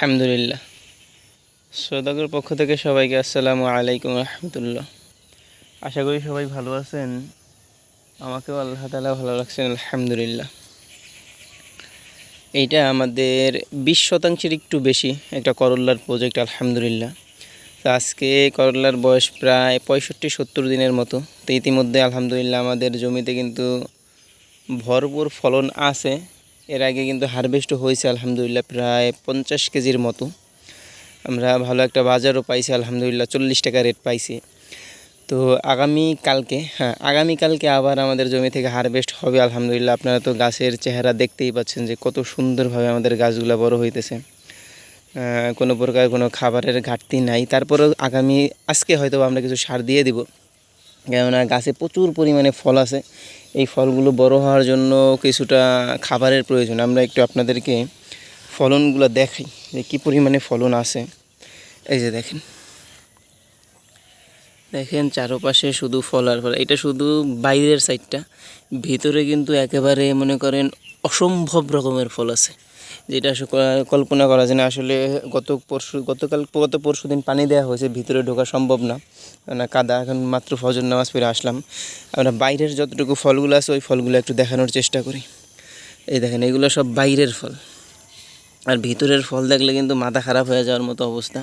আলহামদুলিল্লাহ। শ্রোতাগর পক্ষ থেকে সবাইকে আসসালামু আলাইকুম রহমতুল্লাহ। আশা করি সবাই ভালো আছেন। আমাকেও আল্লাহ তালা ভালো রাখছেন, আলহামদুলিল্লাহ। এইটা আমাদের বিশ শতাংশের একটু বেশি একটা করল্লার প্রজেক্ট আলহামদুলিল্লাহ। তো আজকে করল্লার বয়স প্রায় পঁয়ষট্টি সত্তর দিনের মতো। তো ইতিমধ্যে আলহামদুলিল্লাহ আমাদের জমিতে কিন্তু ভরপুর ফলন আছে। এর আগে কিন্তু হারভেস্টও হয়েছে, আলহামদুলিল্লাহ, প্রায় পঞ্চাশ কেজির মতো। আমরা ভালো একটা বাজারও পাইছি, আলহামদুলিল্লাহ, চল্লিশ টাকা রেট পাইছি। তো আগামী কালকে হ্যাঁ আগামী কালকে আবার আমাদের জমি থেকে হারভেস্ট হবে, আলহামদুলিল্লাহ। আপনারা তো গাছের চেহারা দেখতেই পাচ্ছেন যে কত সুন্দরভাবে আমাদের গাছগুলো বড় হইতেছে। কোনো প্রকার কোনো খাবারের ঘাটতি নাই। তারপরেও আগামী, আজকে হয়তো আমরা কিছু সার দিয়ে দিব। কেননা গাছে প্রচুর পরিমাণে ফল আছে। এই ফলগুলো বড় হওয়ার জন্য কিছুটা খাবারের প্রয়োজন। আমরা একটু আপনাদেরকে ফলনগুলো দেখাই যে কী পরিমাণে ফলন আছে। এই যে দেখেন। দেখেন চারপাশে শুধু ফল আর ফল। এটা শুধু বাইরের সাইডটা ভিতরে কিন্তু একেবারে মনে করেন অসম্ভব রকমের ফল আছে। যেটা কল্পনা করা যায় না। আসলে গত পরশু, গতকাল, গত পরশু দিন পানি দেওয়া হয়েছে, ভিতরে ঢোকা সম্ভব না। না কাদা, এখন মাত্র ফজর নামাজ পড়ে আসলাম। আমরা বাইরের যতটুকু ফলগুলো আছে, ওই ফলগুলো একটু দেখানোর চেষ্টা করি। এই দেখেন, এগুলো সব বাইরের ফল। আর ভিতরের ফল দেখলে কিন্তু মাথা খারাপ হয়ে যাওয়ার মতো অবস্থা।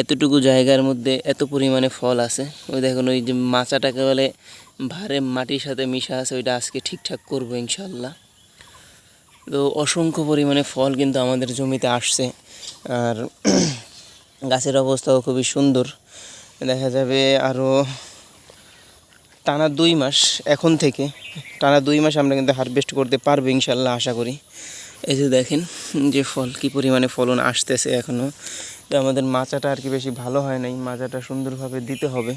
এতটুকু জায়গার মধ্যে এত পরিমাণে ফল আছে। ওই দেখুন, ওই যে মাচাটাকে বলে ভারে মাটির সাথে মিশা আছে, ওইটা আজকে ঠিকঠাক করব ইনশাল্লাহ। তো অসংখ্য পরিমাণে ফল কিন্তু আমাদের জমিতে আসছে। আর গাছের অবস্থাও খুবই সুন্দর। দেখা যাবে আরও টানা দুই মাস এখন থেকে, টানা দুই মাস আমরা কিন্তু হারভেস্ট করতে পারব ইনশাল্লাহ আশা করি। এই যে দেখেন যে ফল, কি পরিমাণে ফলন আসতেছে এখনও তো আমাদের মাচাটা আর কি বেশি ভালো হয় নাই, মাচাটা সুন্দরভাবে দিতে হবে।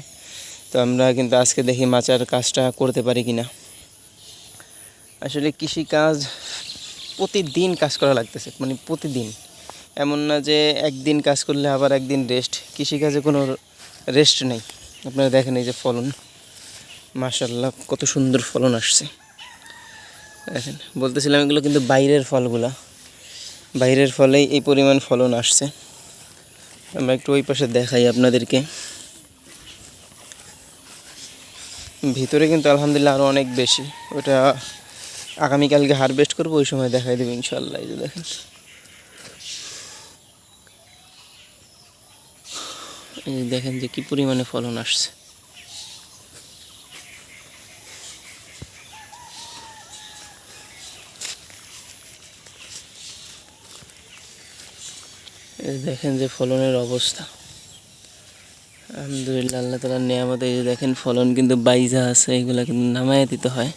তো আমরা কিন্তু আজকে দেখি মাচার কাজটা করতে পারি কিনা। আসলে কৃষিকাজ প্রতিদিন কাজ করা লাগতেছে মানে প্রতিদিন। এমন না যে একদিন কাজ করলে আবার একদিন রেস্ট কৃষিকাজে কোনো রেস্ট নেই। আপনারা দেখেন এই যে ফলন। মাশাল্লাহ কত সুন্দর ফলন আসছে। দেখেন, বলতেছিলাম এগুলো কিন্তু বাইরের ফলগুলা। বাইরের ফলেই এই পরিমাণ ফলন আসছে। আমরা একটু ওই পাশে দেখাই আপনাদেরকে। ভিতরে কিন্তু আলহামদুলিল্লাহ আরও অনেক বেশি। ওটা আগামীকালকে হারভেস্ট করব, ওই সময় দেখাই দেবো ইনশাল্লাহ এই যে দেখেন। এই দেখেন যে কি পরিমাণে ফলন আসছে। দেখেন যে ফলনের অবস্থা। আলহামদুলিল্লাহ, আল্লাহ তালার নিয়ামত এই যে দেখেন ফলন কিন্তু বাইজা আছে, এগুলো কিন্তু নামায় দিতে হয়।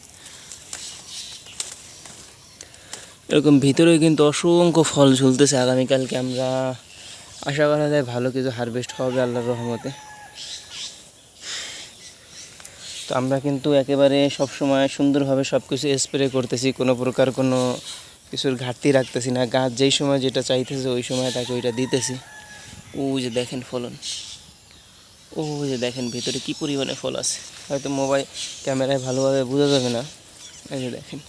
এরকম ভিতরেও কিন্তু অসংখ্য ফল ঝুলতেছে আগামীকালকে আমরা আশা করা যায় ভালো কিছু হারভেস্ট হবে আল্লাহর রহমতে। তো আমরা কিন্তু একেবারে সব সময় সুন্দরভাবে সব কিছু স্প্রে করতেছি, কোনো প্রকার কোনো কিছুর ঘাটতি রাখতেছি না। গাছ যেই সময় যেটা চাইতেছে ওই সময় তাকে ওইটা দিতেছি। ওই যে দেখেন ফলন। ও যে দেখেন ভিতরে কি পরিমাণে ফল আছে। হয়তো মোবাইল ক্যামেরায় ভালোভাবে বোঝা যাবে না। এই যে দেখেন।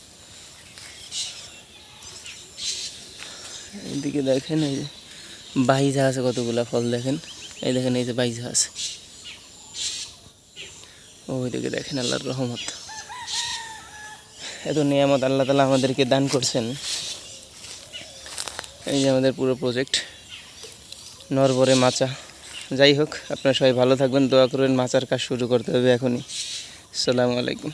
এইদিকে দেখেন, এই যে বাইজা আছে কতগুলা ফল দেখেন? এই দেখেন, এই যে বাইজা আছে ওইদিকে দেখেন আল্লাহর রহমত। এত নিয়ামত আল্লাহ তালা আমাদেরকে দান করছেন। এই যে আমাদের পুরো প্রজেক্ট নরবরে মাচা। যাই হোক, আপনারা সবাই ভালো থাকবেন, দোয়া করবেন, মাচার কাজ শুরু করতে হবে এখনই। আসসালামু আলাইকুম।